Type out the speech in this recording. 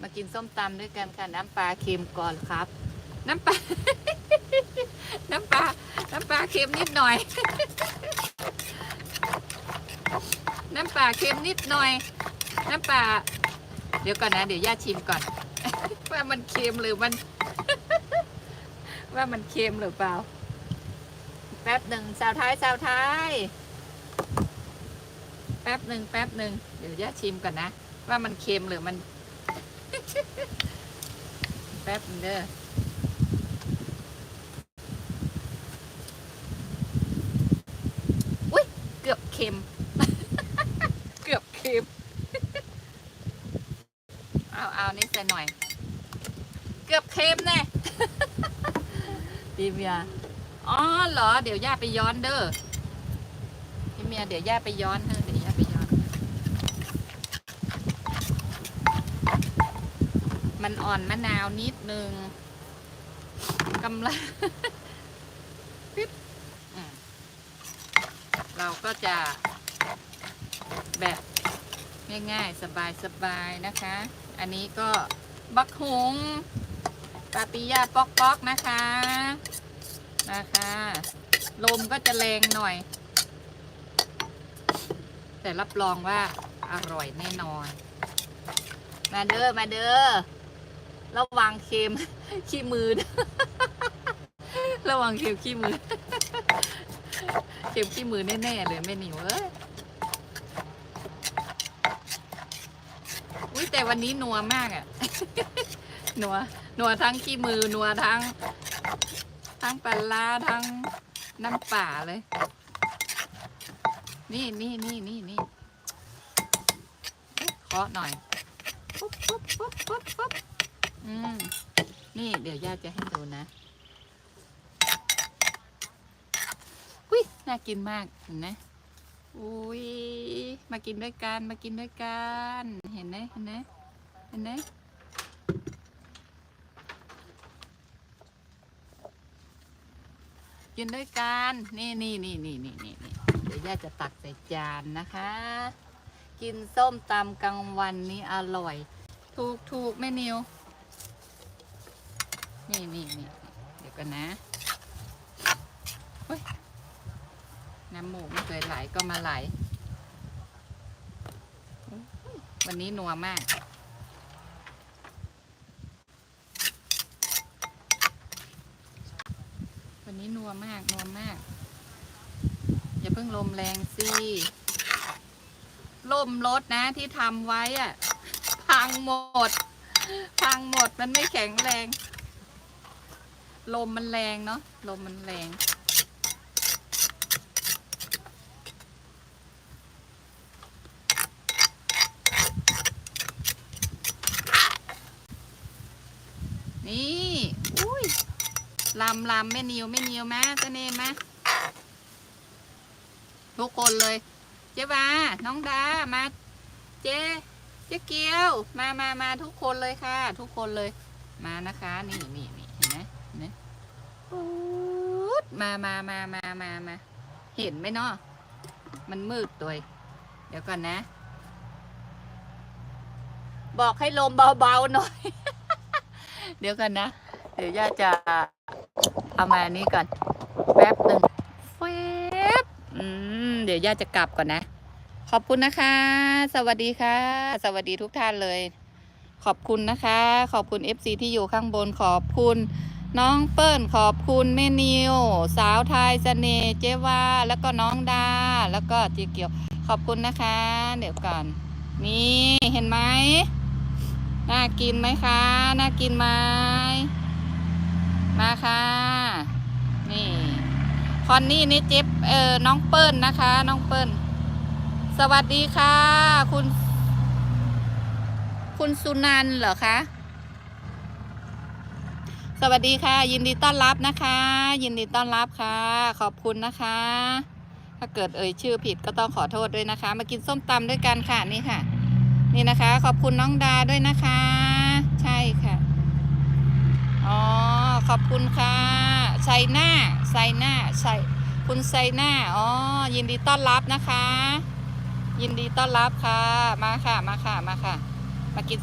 มากินส้มตำด้วยกันค่ะ น้ำปลาเค็มก่อนครับ น้ำปลา น้ำปลา น้ำปลาเค็มนิดหน่อย น้ำปลาเค็มนิดหน่อย น้ำปลา เดี๋ยวก่อนนะ เดี๋ยวย่าชิมก่อน ว่ามันเค็มหรือมัน ว่ามันเค็มหรือเปล่า แป๊บหนึ่งสาวท้ายสาวท้าย แป๊บหนึ่งแป๊บหนึ่งเดี๋ยวย่าชิมก่อนนะ ว่ามันเค็มหรือมัน แป๊บเด้ออุ้ย เกือบเค็ม เกือบเค็ม เอาเอานี่ใส่หน่อย เกือบเค็มแน่พี่เมียอ๋อเหรอ เดี๋ยวย่าไปย้อนเด้อพี่เมียเดี๋ยวย่าไปย้อนเด้อเดี๋ยวย่าไปย้อน มันอ่อนมะนาวนิดนึงกำลังปิ๊บเราก็จะแบบง่ายๆ สบายๆ นะคะ อันนี้ก็บักหุงปาปิยาปอกๆ นะคะ นะคะ ลมก็จะแรงหน่อย แต่รับรองว่าอร่อยแน่นอน มาเด้อ มาเด้อ วังเค็มขี้มือนะระวังเค็มขี้มือ เค็มขี้มือแน่ๆเลยแม่นิวเอ้ยอุ้ยแต่วันนี้นัวมากอะ่ะ นัว นัวทั้งขี้มือ นัวทั้ง ทั้งปลาร้าทั้งน้ำป่าเลย นี่นี่นี่นี่นี่เคาะหน่อยปุ๊บปุ๊บปุ๊บปุ๊บปุ๊บ นี่เดี๋ยวย่าจะให้ดูนะอุ้ยน่ากินมากเห็นไหมอุ้ยมากินด้วยกันมากินด้วยกันเห็นไหมเห็นไหมเห็นไหมกินด้วยกันนี่นี่นี่นี่นี่นี่นี่เดี๋ยวย่าจะตักใส่จานนะคะ กินส้มตำกลางวันนี้อร่อย ถูกถูกแม่นิว นี่นี่นี่เดี๋ยวกันนะน้ำหมูไม่เคยไหลก็มาไหล วันนี้นัวมาก วันนี้นัวมากนัวมาก อย่าเพิ่งลมแรงสิล่มรถนะที่ทำไว้อะพังหมด พังหมดมันไม่แข็งแรง ลมมันแรงเนาะลมมันแรง นี่อุ้ยลำลำแม่นิวแม่นิวมาเสน่ห์มาทุกคนเลย เจ๊บาน้องดามา เจ๊เจ๊เกียว มามามาทุกคนเลยค่ะ ทุกคนเลยมานะคะ นี่นี่นี่เห็นไหมเห็นไหมปุ๊ด มามามามามามาเห็นไหมเนาะมันมืดตัวเดี๋ยวก่อนนะ บอกให้ลมเบาๆหน่อย เดี๋ยวกันนะ เดี๋ยวย่าจะเอามานี้ก่อน แป๊บหนึ่งแฟบอืมเดี๋ยวย่าจะกลับก่อนนะ ขอบคุณนะคะ สวัสดีค่ะ สวัสดีทุกท่านเลย ขอบคุณนะคะ ขอบคุณ FC ที่อยู่ข้างบนขอบคุณ น้องเปิ้ลขอบคุณแม่นิว สาวไทยเสน่ห์เจวาแล้วก็น้องดา แล้วก็เจีเกียว ขอบคุณนะคะ เดี๋ยวก่อน นี่เห็นไหมน่ากินไหมคะ น่ากินไหมมาค่ะ นี่คอนนี่นี่เจ็บเออน้องเปิ้ลนะคะ น้องเปิ้ลสวัสดีค่ะ คุณ คุณสุนันเหรอคะ สวัสดีค่ะ ยินดีต้อนรับนะคะ ยินดีต้อนรับค่ะ ขอบคุณนะคะ ถ้าเกิดเอ่ยชื่อผิดก็ต้องขอโทษด้วยนะคะ มากินส้มตำด้วยกันค่ะนี่ค่ะ นี่นะคะ ขอบคุณน้องดาด้วยนะคะ ใช่ค่ะอ๋อขอบคุณค่ะไซหน้าไซหน้าไซคุณไซหน้าอ๋อยินดีต้อนรับนะคะ ยินดีต้อนรับค่ะ มาค่ะมาค่ะมาค่ะ มากิน